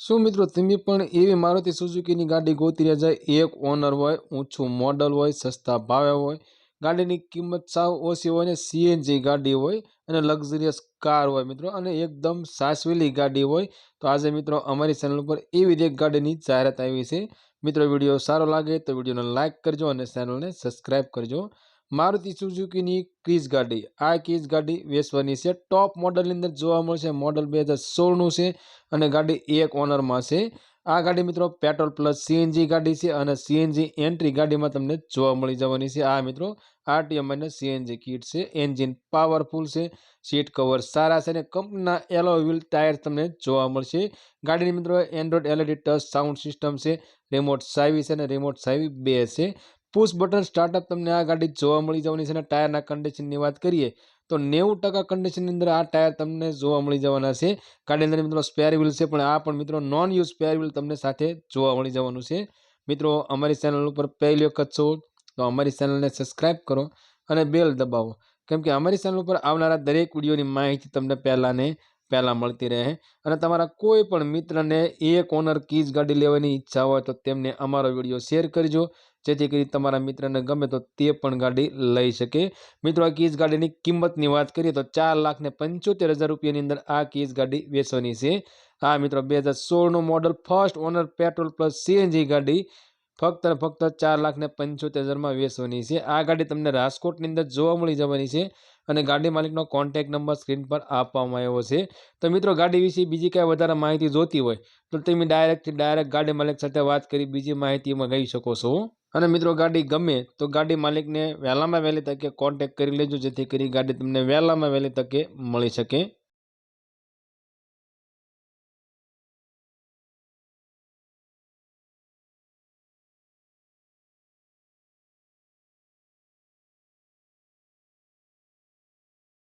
શું મિત્રો તમે પણ એવી મારુતિ સુઝુકીની ગાડી ગોતી રહ્યા જાય એક ઓનર હોય, ઊંચું મોડલ હોય, સસ્તા ભાવે હોય, ગાડીની કિંમત સાવ ઓછી હોય ને સીએનજી ગાડી હોય અને લક્ઝરિયસ કાર હોય મિત્રો અને એકદમ સાસવેલી ગાડી હોય. તો આજે મિત્રો અમારી ચેનલ ઉપર એવી જ એક ગાડીની જાહેરાત આવી છે. મિત્રો વીડિયો સારો લાગે તો વિડીયોને લાઇક કરજો અને ચેનલને સબસ્ક્રાઈબ કરજો. મારુતિ સુઝુકીની ક્રીઝ ગાડી. આ ક્રીઝ ગાડી વેચવાની છે. ટોપ મોડલની અંદર જોવા મળશે. મોડલ બે હજાર સોળનું છે અને ગાડી એક ઓનરમાં છે. આ ગાડી મિત્રો પેટ્રોલ પ્લસ સીએનજી ગાડી છે અને સીએનજી એન્ટ્રી ગાડીમાં તમને જોવા મળી જવાની છે. આ મિત્રો આરટીએમ અને સીએનજી કીટ છે. એન્જિન પાવરફુલ છે. સીટ કવર સારા છે અને કંપનીના એલો વ્હીલ ટાયર તમને જોવા મળશે. ગાડીની મિત્રો android LED touch sound system છે. રિમોટ સાવી છે અને રિમોટ સાવી બે છે. પુશ બટન સ્ટાર્ટઅપ તમને આ ગાડી જોવા મળી જવાની છે અને ટાયરના કન્ડિશનની વાત કરીએ, તો નેવું ટકા કન્ડિશનની અંદર આ ટાયર તમને જોવા મળી જવાના છે. ગાડી અંદર મિત્રો સ્પેર વ્હીલ છે, પણ આ પણ મિત્રો નોન યુઝ સ્પેર વ્હીલ તમને સાથે જોવા મળી જવાનું છે. મિત્રો, અમારી ચેનલ ઉપર પહેલી વખત છો, તો અમારી ચેનલને સબસ્ક્રાઈબ કરો અને બેલ દબાવો. કેમ કે અમારી ચેનલ ઉપર આવનારા દરેક વિડીયોની માહિતી તમને પહેલાં ને પહેલાં મળતી રહે. અને તમારા કોઈ પણ મિત્રને એક ઓનર કીઝ ગાડી લેવાની ઈચ્છા હોય તો તેમને અમારો વીડિયો શેર કરજો. જેથી કરી તમારા મિત્રને ગમે તો તે પણ ગાડી લઈ શકે. મિત્રો, આ કીઝ ગાડીની કિંમતની વાત કરીએ તો ચાર લાખ ને પંચોતેર હજાર રૂપિયાની અંદર આ કીઝ ગાડી વેચવાની છે. આ મિત્રો, બે હજાર સોળનું model first owner petrol plus CNG ગાડી ફક્ત ફક્ત ચાર લાખ ને પંચોતેર હજારમાં વેચવાની છે. આ ગાડી તમને રાજકોટની અંદર જોવા મળી જવાની છે અને ગાડી માલિકનો કોન્ટેક્ટ નંબર સ્ક્રીન પર આપવામાં આવ્યો છે. તો મિત્રો, ગાડી વિશે બીજી કાંઈ વધારે માહિતી જોતી હોય તો તમે ડાયરેક્ટથી ડાયરેક્ટ ગાડી માલિક સાથે વાત કરી બીજી માહિતીમાં ગઈ શકો છો. અને મિત્રો ગાડી ગમે તો ગાડી માલિકને વહેલામાં વહેલી તકે કોન્ટેક કરી લેજો, જેથી કરી ગાડી તમને વહેલામાં વહેલી તકે મળી શકે.